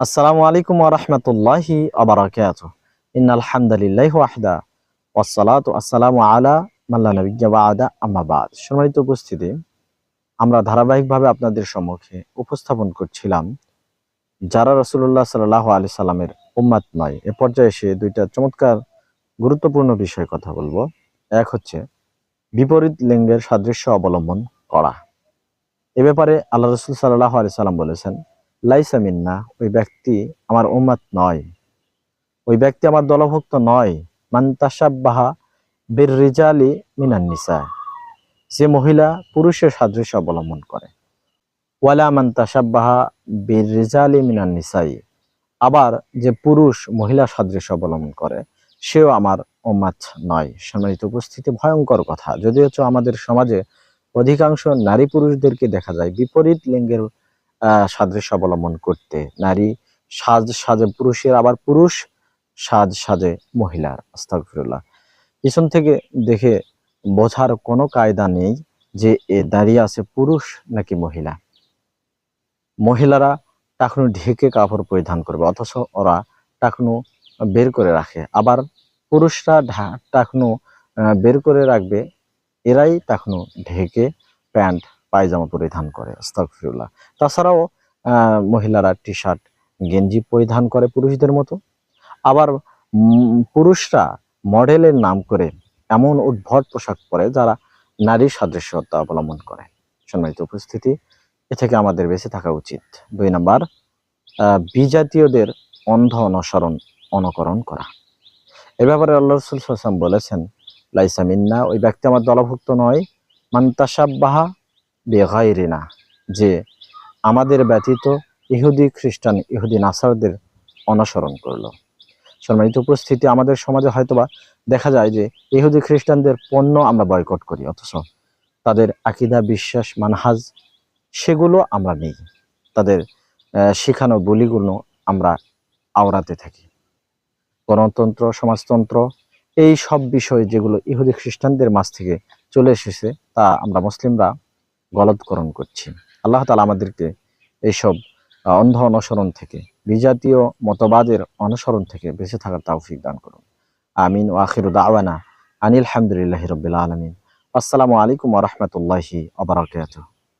আসসালামু আলাইকুম রহমতুল্লাহি আবরাকাত ইন্নাল হামদুলিল্লাহ ওয়াহদা আসসালামু আলা মাল্লা নবিয়্যা বাদা। আম্মা বাদ। সম্মানিত উপস্থিতি, আমরা ধারাবাহিকভাবে আপনাদের সম্মুখে উপস্থাপন করছিলাম, যারা রাসূলুল্লাহ সাল্লাল্লাহু আলাইহি সাল্লামের উম্মাত নয়, এ পর্যায়ে এসে দুইটা চমৎকার গুরুত্বপূর্ণ বিষয়ে কথা বলব। এক হচ্ছে বিপরীত লিঙ্গের সাদৃশ্য অবলম্বন করা। এ ব্যাপারে আল্লাহ রসুল সাল্লাহ আলি সাল্লাম বলেছেন লাইসা মিন্না, ওই ব্যক্তি আমার উম্মাত নয়। ওই ব্যক্তি আমার দলভুক্ত নয়। মান্তাসাব্বাহা বীর রিজালি মিনান নিসা, যে মহিলা পুরুষের সাদৃশ্য অবলম্বন করে। ওয়ালা মান্তাসাব্বাহা বীর রিজালি মিনান নিসাই, আবার যে পুরুষ মহিলা সাদৃশ্য অবলম্বন করে, সেও আমার উম্মাত নয়। সম্মানিত উপস্থিতি, ভয়ঙ্কর কথা। যদি হচ্ছে আমাদের সমাজে অধিকাংশ নারী পুরুষদেরকে দেখা যায় বিপরীত লিঙ্গের সাদৃশ্য অবলম্বন করতে। নারী সাজ সাজে পুরুষের, আবার পুরুষ সাজ সাজে মহিলার আস্তাগফিরুল্লাহ। পিছন থেকে দেখে বোঝার কোনো কায়দা নেই যে এ দাঁড়িয়ে আছে পুরুষ নাকি মহিলা। মহিলারা টাকনু ঢেকে কাপড় পরিধান করবে, অথচ ওরা টাকনু বের করে রাখে। আবার পুরুষরা টাকনু বের করে রাখবে, এরাই টাকনু ঢেকে প্যান্ট পায়জামা পরিধান করে, আস্তাগফিরুল্লাহ। তাছাড়াও মহিলারা টি শার্ট গেঞ্জি পরিধান করে পুরুষদের মতো। আবার পুরুষরা মডেলের নাম করে এমন উদ্ভট পোশাক পরে যারা নারীর সাদৃশ্যতা অবলম্বন করে। সম্মানিত উপস্থিতি, এ থেকে আমাদের বেঁচে থাকা উচিত। দুই নাম্বার বিজাতীয়দের অন্ধ অনুসরণ, অনুকরণ করা। এ ব্যাপারে আল্লাহ রসুল সাল্লাম বলেছেন, লাইসা মিন্না ওই ব্যক্তি আমার দলভুক্ত নয়। মান্তাসাব্বাহা বেগাইরিনা, যে আমাদের ব্যতীত ইহুদি খ্রিস্টান, ইহুদি নাসারদের অনুসরণ করল। সম্মানিত উপস্থিতি, আমাদের সমাজে হয়তোবা দেখা যায় যে ইহুদি খ্রিস্টানদের পণ্য আমরা বয়কট করি, অথচ তাদের আকিদা, বিশ্বাস, মানহাজ, সেগুলো আমরা নেই। তাদের শেখানো বলিগুলো আমরা আওড়াতে থাকি। গণতন্ত্র, সমাজতন্ত্র, এই সব বিষয় যেগুলো ইহুদি খ্রিস্টানদের মাঝ থেকে চলে এসেছে, তা আমরা মুসলিমরা গলদকরণ করছি। আল্লাহ তালা আমাদেরকে এইসব অন্ধ অনুসরণ থেকে, বিজাতীয় মতবাদের অনুসরণ থেকে বেঁচে থাকার তাওফিক দান করুন। আমিন। ও আখির দাওয়ানা আনিল হামদুলিল্লাহ রবিল আলমিন। আসসালামু আলাইকুম রহমতুল্লাহি আবরাকাতুহ